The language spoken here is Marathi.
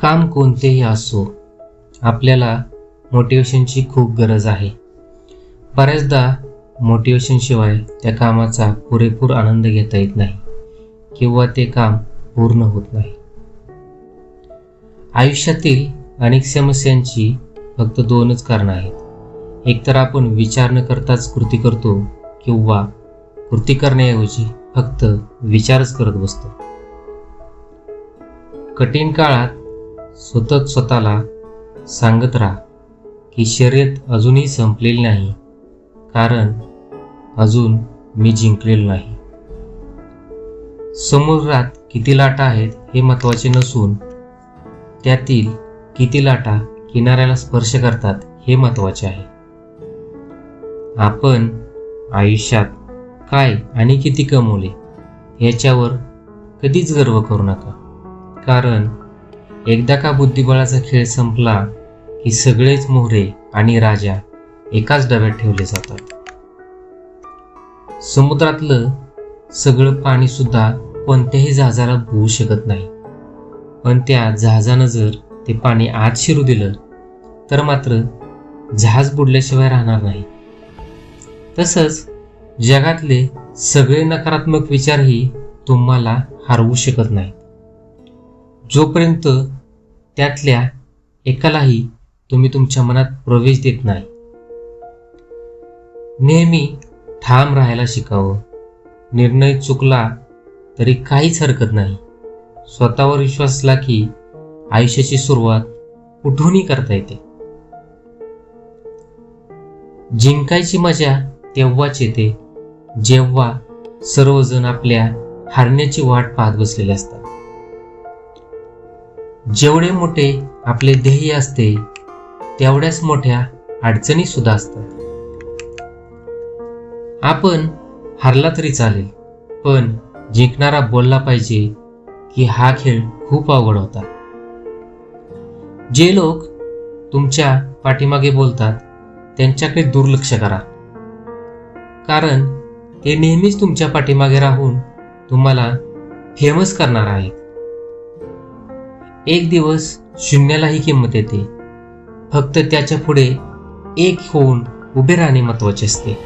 काम कोणतेही असो आपल्याला मोटिवेशनची खूप गरज आहे. बऱ्याचदा मोटिवेशनशिवाय त्या कामाचा पुरेपूर आनंद घेता येत नाही किंवा ते काम पूर्ण होत नाही. आयुष्यातील अनेक समस्यांची फक्त दोनच कारणं आहेत. एकतर आपण विचार न करताच कृती करतो किंवा कृती करण्याऐवजी फक्त विचारच करत बसतो. कठीण काळात सतत स्वतःला सांगत राहा की शर्यत अजूनही संपलेली नाही कारण अजून मी जिंकलेलो नाही. समुद्रात किती लाटा आहेत हे महत्त्वाचे नसून त्यातील किती लाटा किनाऱ्याला स्पर्श करतात हे महत्त्वाचे आहे. आपण आयुष्यात काय आणि किती कमवले याच्यावर कधीच गर्व करू नका कारण एकदा का बुद्धिबळाचा खेळ संपला की सगळेच मोहरे आणि राजा एकाच डब्यात ठेवले जातात. समुद्रातलं सगळं पाणी सुद्धा कोणत्याही जहाजाला बुवू शकत नाही. पण त्या जहाजानं जर ते पाणी आत शिरू दिलं तर मात्र जहाज बुडल्याशिवाय राहणार नाही. तसंच जगातले सगळे नकारात्मक विचारही तुम्हाला हरवू शकत नाहीत. जोपर्यंत त्यातल्या एकालाही तुम्ही तुमच्या मनात प्रवेश देत नाही. नेहमी ठाम राहायला शिकावं. निर्णय चुकला तरी काहीच हरकत नाही. स्वतःवर विश्वास असला की आयुष्याची सुरुवात कुठूनही करता येते. जिंकायची मजा तेव्हाच येते जेव्हा सर्वजण आपल्या हारण्याची वाट पाहत बसलेले असतात. जेवढे मोठे आपले ध्येय असते तेवढ्याच मोठ्या अडचणी सुद्धा असतात. आपण हारला तरी चालेल पण जिंकणारा बोलला पाहिजे की हा खेळ खूप अवघड होता. जे लोक तुमच्या पाठीमागे बोलतात त्यांच्याकडे दुर्लक्ष करा. कारण ते नेहमीच तुमच्या पाठीमागे राहून तुम्हाला फेमस करणार आहेत. एक दिवस शून्यालाही किंमत येते. फक्त त्याच्या पुढे एक होऊन उभे राहणे महत्त्वाचे असते.